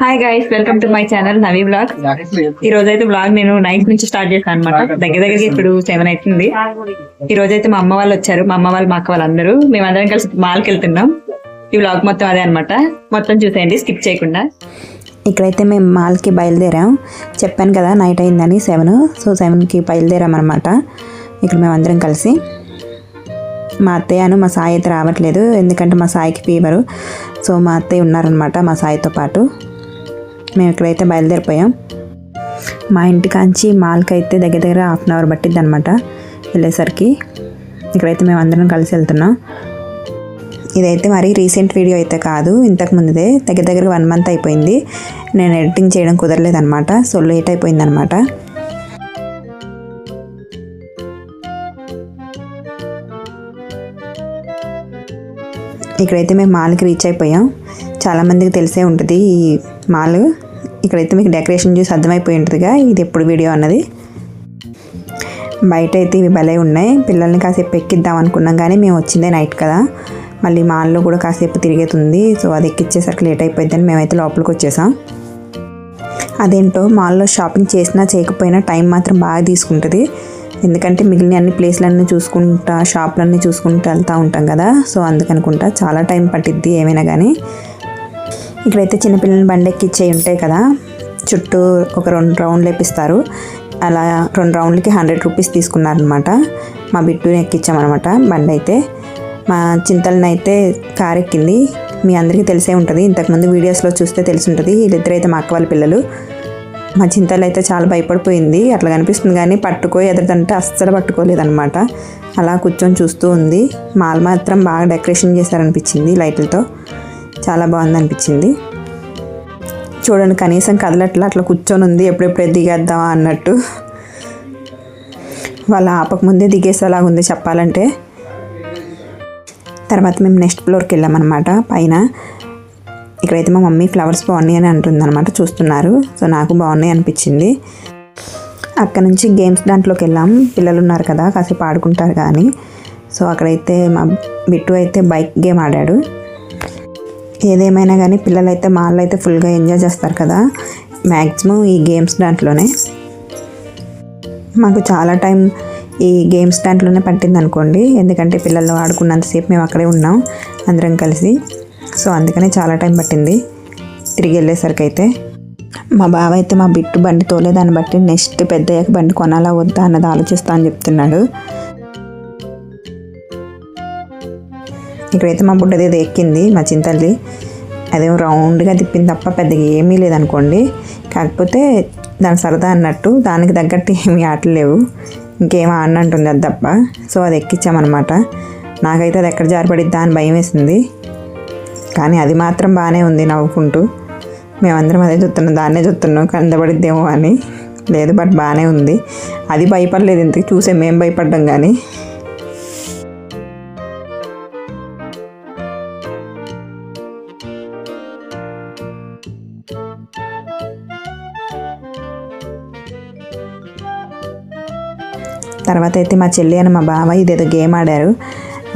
Hi guys welcome to my channel Navi blog ఈ రోజు అయితే బ్లాగ్ నేను నైట్ నుంచి స్టార్ట్ చేశాను అనమాట దగ్గర దగ్గరికి ఇప్పుడు సెవెన్ అవుతుంది. ఈ రోజు అయితే మా అమ్మ వాళ్ళు వచ్చారు. మా అమ్మ వాళ్ళు మా అక్క వాళ్ళందరూ. మేమందరం కలిసి మాల్కి వెళ్తున్నాం ఈ బ్లాగ్ మొత్తం అదే అనమాట మొత్తం చూసేయండి స్కిప్ చేయకుండా. ఇక్కడైతే మేము మాల్కి బయలుదేరాం. చెప్పాను కదా నైట్ అయిందని సెవెన్ సో సెవెన్కి బయలుదేరాం అనమాట ఇక్కడ మేము అందరం కలిసి. మా అత్తయ్యను మా సాయి అయితే రావట్లేదు. ఎందుకంటే మా సాయికి ఫీవరు సో మా అత్తయ్య ఉన్నారనమాట మా సాయితో పాటు. మేము ఇక్కడైతే బయలుదేరిపోయాం. మా ఇంటికాంచి మాల్కి అయితే దగ్గర దగ్గర హాఫ్ అన్ అవర్ పట్టిద్ది అనమాట వెళ్ళేసరికి. ఇక్కడైతే మేము అందరం కలిసి వెళ్తున్నాం. ఇదైతే మరి రీసెంట్ వీడియో అయితే కాదు ఇంతకు ముందుదే. దగ్గర దగ్గర వన్ మంత్ అయిపోయింది. నేను ఎడిటింగ్ చేయడం కుదరలేదనమాట సో లేట్ అయిపోయింది అనమాట ఇక్కడైతే మేము మాల్కి రీచ్ అయిపోయాం. చాలామందికి తెలిసే ఉంటుంది ఈ మాల్ ఇక్కడైతే మీకు డెకరేషన్ చూసి అర్థమైపోయి ఉంటుందిగా ఇది ఎప్పుడు వీడియో అన్నది. బయట అయితే ఇవి భలే ఉన్నాయి. పిల్లల్ని కాసేపు ఎక్కిద్దాం అనుకున్నాం కానీ మేము వచ్చిందే నైట్ కదా. మళ్ళీ మాల్లో కూడా కాసేపు తిరిగేతుంది. సో అది ఎక్కిచ్చేసరికి లేట్ అయిపోయిందని మేమైతే లోపలికి వచ్చేసాం. అదేంటో మాల్లో షాపింగ్ చేసినా చేయకపోయినా టైం మాత్రం బాగా తీసుకుంటుంది. ఎందుకంటే మిగిలిన అన్ని ప్లేస్లన్నీ చూసుకుంటా షాపులన్నీ చూసుకుంటూ వెళ్తూ ఉంటాం కదా. సో అందుకనుకుంటా చాలా టైం పట్టిద్ది ఏమైనా కానీ ఇక్కడైతే చిన్నపిల్లల్ని బండెక్కిచ్చే ఉంటాయి కదా చుట్టూ ఒక రెండు రౌండ్లు వేపిస్తారు. అలా రెండు రౌండ్లకి హండ్రెడ్ రూపీస్ తీసుకున్నారనమాట మా బిట్టుని ఎక్కించామన్నమాట బండి అయితే మా చింతలని అయితే కార్ ఎక్కింది మీ అందరికీ తెలిసే ఉంటుంది ఇంతకుముందు వీడియోస్లో చూస్తే తెలిసి ఉంటుంది వీళ్ళిద్దరు అయితే మా అక్క వాళ్ళ పిల్లలు. మా చింతలు అయితే చాలా భయపడిపోయింది అట్లా కనిపిస్తుంది కానీ పట్టుకో ఎదురుదంటే అస్సలు పట్టుకోలేదన్నమాట. అలా కూర్చొని చూస్తూ ఉంది. మాల్ మాత్రం బాగా డెకరేషన్ చేశారనిపించింది లైట్లతో. చాలా బాగుంది అనిపించింది చూడండి కనీసం కదలట్లా అట్లా కూర్చొని ఉంది ఎప్పుడెప్పుడే దిగేద్దామా అన్నట్టు. వాళ్ళ ఆపకముందే దిగేసేలాగా ఉంది చెప్పాలంటే. తర్వాత మేము నెక్స్ట్ ఫ్లోర్కి వెళ్ళామన్నమాట పైన. ఇక్కడైతే మా మమ్మీ ఫ్లవర్స్ బాగున్నాయి అని అంటుందన్నమాట చూస్తున్నారు. సో నాకు బాగున్నాయి అనిపించింది. అక్కడ నుంచి గేమ్స్ దాంట్లోకి వెళ్ళాం. పిల్లలు ఉన్నారు కదా కాసేపు ఆడుకుంటారు కానీ. సో అక్కడైతే మా బిట్టు అయితే బైక్ గేమ్ ఆడాడు. ఏదేమైనా కానీ పిల్లలు అయితే మాల్లో అయితే ఫుల్గా ఎంజాయ్ చేస్తారు కదా. మ్యాక్సిమం ఈ గేమ్స్ దాంట్లోనే. మాకు చాలా టైం ఈ గేమ్స్ దాంట్లోనే పట్టింది అనుకోండి ఎందుకంటే పిల్లలు ఆడుకున్నంతసేపు మేము అక్కడే ఉన్నాం అందరం కలిసి. సో అందుకనే చాలా టైం పట్టింది తిరిగి వెళ్ళేసరికి అయితే. మా బావ అయితే మా బిట్టు బండి తోలే దాన్ని బట్టి నెక్స్ట్ పెద్దయ్యాక బండి కొనాలా వద్దా అన్నది ఆలోచిస్తా అని చెప్తున్నాడు. ఇక్కడైతే మా బుడ్డది ఏదో ఎక్కింది మా చింతల్లి. అదేం రౌండ్గా తిప్పింది తప్ప పెద్దగా ఏమీ లేదనుకోండి. కాకపోతే దాని సరదా అన్నట్టు దానికి తగ్గట్టు ఏమీ ఆటలు లేవు. ఇంకేం ఆడినంటుంది అది తప్ప. సో అది ఎక్కించామన్నమాట నాకైతే అది ఎక్కడ జారిపడిద్దా అని భయం వేసింది. కానీ అది మాత్రం బాగానే ఉంది నవ్వుకుంటూ. మేమందరం అదే చూస్తున్నాం దాన్నే చూస్తున్నాం కందపడిద్దేమో అని. లేదు బట్ బాగానే ఉంది. అది భయపడలేదు ఇంతకు చూసే మేము భయపడ్డాం కానీ. తర్వాత అయితే మా చెల్లి అని మా బావ ఇదేదో గేమ్ ఆడారు.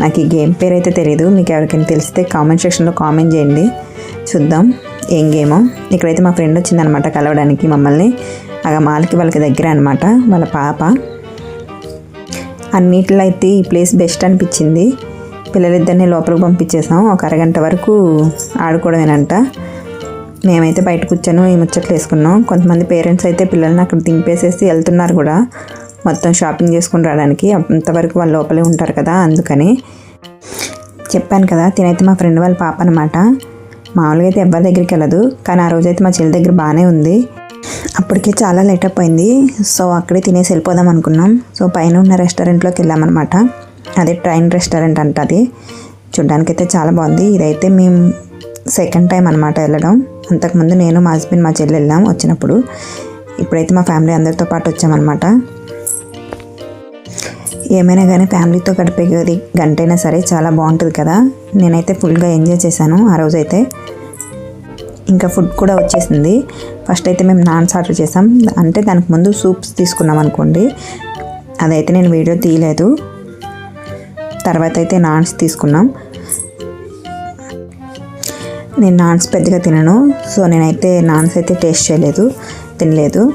నాకు ఈ గేమ్ పేరు అయితే తెలియదు మీకు ఎవరికైనా తెలిస్తే కామెంట్ సెక్షన్లో కామెంట్ చేయండి. చూద్దాం ఏం గేమో. ఇక్కడైతే మా ఫ్రెండ్ వచ్చిందనమాట కలవడానికి మమ్మల్ని. అగ మాలకి వాళ్ళకి దగ్గర అనమాట వాళ్ళ పాప. అన్నిటిలో అయితే ఈ ప్లేస్ బెస్ట్ అనిపించింది. పిల్లలిద్దరిని లోపలికి పంపించేసాం ఒక అరగంట వరకు ఆడుకోవడమేనంట. మేమైతే బయట కూర్చొని ముచ్చట్లు వేసుకున్నాం. కొంతమంది పేరెంట్స్ అయితే పిల్లల్ని అక్కడ దింపేసేసి వెళ్తున్నారు కూడా. మొత్తం షాపింగ్ చేసుకుని రావడానికి అంతవరకు వాళ్ళు లోపలే ఉంటారు కదా అందుకని చెప్పాను కదా తినైతే మా ఫ్రెండ్ వాళ్ళ పాప అనమాట మామూలుగా అయితే ఎవరి దగ్గరికి వెళ్ళదు కానీ ఆ రోజైతే మా చెల్లి దగ్గర బాగానే ఉంది. అప్పటికే చాలా లేట్ అయిపోయింది సో అక్కడే తినేసి వెళ్ళిపోదాం అనుకున్నాం. సో పైన ఉన్న రెస్టారెంట్లోకి వెళ్ళామన్నమాట అదే ట్రైన్ రెస్టారెంట్ అంట అది. చూడ్డానికైతే చాలా బాగుంది. ఇదైతే మేము సెకండ్ టైం అనమాట వెళ్ళడం. అంతకుముందు నేను మా హస్బెండ్ మా చెల్లి వెళ్ళాం వచ్చినప్పుడు. ఇప్పుడైతే మా ఫ్యామిలీ అందరితో పాటు వచ్చామన్నమాట. ఏమైనా కానీ ఫ్యామిలీతో గడిపేది గంటైనా సరే చాలా బాగుంటుంది కదా. నేనైతే ఫుల్గా ఎంజాయ్ చేశాను ఆ రోజైతే. ఇంకా ఫుడ్ కూడా వచ్చేసింది. ఫస్ట్ అయితే మేము నాన్స్ ఆర్డర్ చేసాం. అంటే దానికి ముందు సూప్స్ తీసుకున్నాం అనుకోండి. అదైతే నేను వీడియో తీయలేదు. తర్వాత అయితే నాన్స్ తీసుకున్నాం. నేను నాన్స్ పెద్దగా తినను. సో నేనైతే నాన్స్ అయితే టేస్ట్ చేయలేదు తినలేదు.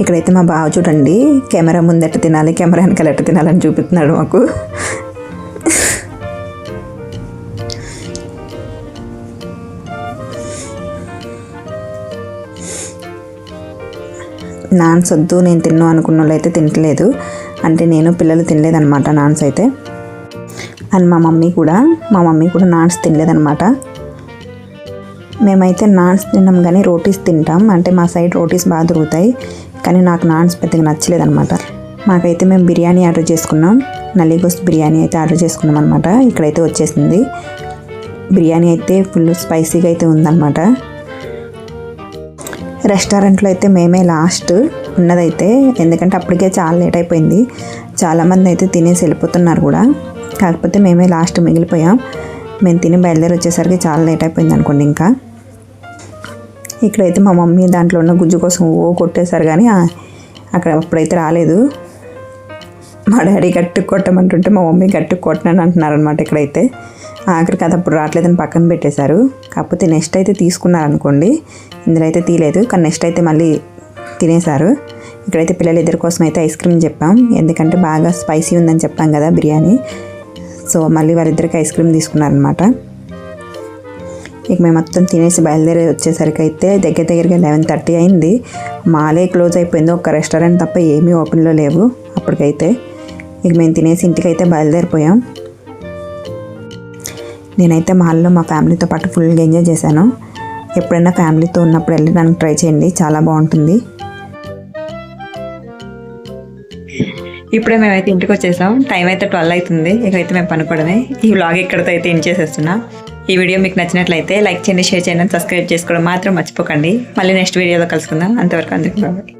ఇక్కడైతే మా బావ చూడండి కెమెరా ముందు తినాలి కెమెరా వెనకాల ఎట్ట తినాలని చూపిస్తున్నాడు మాకు. నాన్స్ వద్దు నేను తిన్ను అనుకున్న వాళ్ళు అయితే తినట్లేదు అంటే నేను పిల్లలు తినలేదన్నమాట నాన్స్ అయితే. అండ్ మా మమ్మీ కూడా మా మమ్మీ కూడా నాన్స్ తినలేదన్నమాట. మేమైతే నాన్స్ తిన్నాం కానీ రోటీస్ తింటాం. అంటే మా సైడ్ రోటీస్ బాగా దొరుకుతాయి. కానీ నాకు నాన్స్ పెద్దగా నచ్చలేదన్నమాట. మాకైతే మేము బిర్యానీ ఆర్డర్ చేసుకున్నాం. నల్లిగోస్ట్ బిర్యానీ అయితే ఆర్డర్ చేసుకున్నాం అనమాట ఇక్కడైతే వచ్చేసింది. బిర్యానీ అయితే ఫుల్ స్పైసీగా అయితే ఉందన్నమాట. రెస్టారెంట్లో అయితే మేమే లాస్ట్ ఉన్నదైతే. ఎందుకంటే అప్పటికే చాలా లేట్ అయిపోయింది. చాలామంది అయితే తినేసి వెళ్ళిపోతున్నారు కూడా. కాకపోతే మేమే లాస్ట్ మిగిలిపోయాం. మేము తిని బయలుదేరి వచ్చేసరికి చాలా లేట్ అయిపోయింది అనుకోండి ఇంకా. ఇక్కడైతే మా మమ్మీ దాంట్లో ఉన్న గుజ్జు కోసం ఓ కొట్టేశారు కానీ అక్కడ అప్పుడైతే రాలేదు. మా డాడీ గట్టి కొట్టమంటుంటే మా మమ్మీ గట్టి కొట్టనని అంటున్నారనమాట ఇక్కడైతే. ఆఖరికి అది అప్పుడు రావట్లేదని పక్కన పెట్టేశారు. కాకపోతే నెక్స్ట్ అయితే తీసుకున్నారు అనుకోండి ఇందులో అయితే తీయలేదు. కానీ నెక్స్ట్ అయితే మళ్ళీ తినేశారు. ఇక్కడైతే పిల్లలు ఇద్దరి కోసం అయితే ఐస్ క్రీమ్ చెప్పాం. ఎందుకంటే బాగా స్పైసీ ఉందని చెప్పాం కదా బిర్యానీ. సో మళ్ళీ వాళ్ళిద్దరికి ఐస్ క్రీమ్ తీసుకున్నారనమాట ఇక మేము మొత్తం తినేసి బయలుదేరి వచ్చేసరికి అయితే దగ్గర దగ్గరగా లెవెన్ థర్టీ అయింది. మాలే క్లోజ్ అయిపోయింది. ఒక రెస్టారెంట్ తప్ప ఏమీ ఓపెన్లో లేవు అప్పటికైతే. ఇక మేము తినేసి ఇంటికైతే బయలుదేరిపోయాం. నేనైతే మాల్లో మా ఫ్యామిలీతో పాటు ఫుల్గా ఎంజాయ్ చేశాను. ఎప్పుడైనా ఫ్యామిలీతో ఉన్నప్పుడు వెళ్ళడానికి ట్రై చేయండి. చాలా బాగుంటుంది. ఇప్పుడే మేమైతే ఇంటికి వచ్చేసాం. టైం అయితే ట్వెల్వ్ అవుతుంది. ఇకైతే మేము పనుకోవడమే. ఈ వ్లాగ్ ఇక్కడితో అయితే ఎండ్ చేసేస్తున్నా. ఈ వీడియో మీకు నచ్చినట్లయితే లైక్ చేయండి షేర్ చేయండి సబ్స్క్రైబ్ చేసుకోవడం మాత్రం మర్చిపోకండి. మళ్ళీ నెక్స్ట్ వీడియోలో కలుసుకుందాం. అంతవరకు అందరికీ బాబాయ్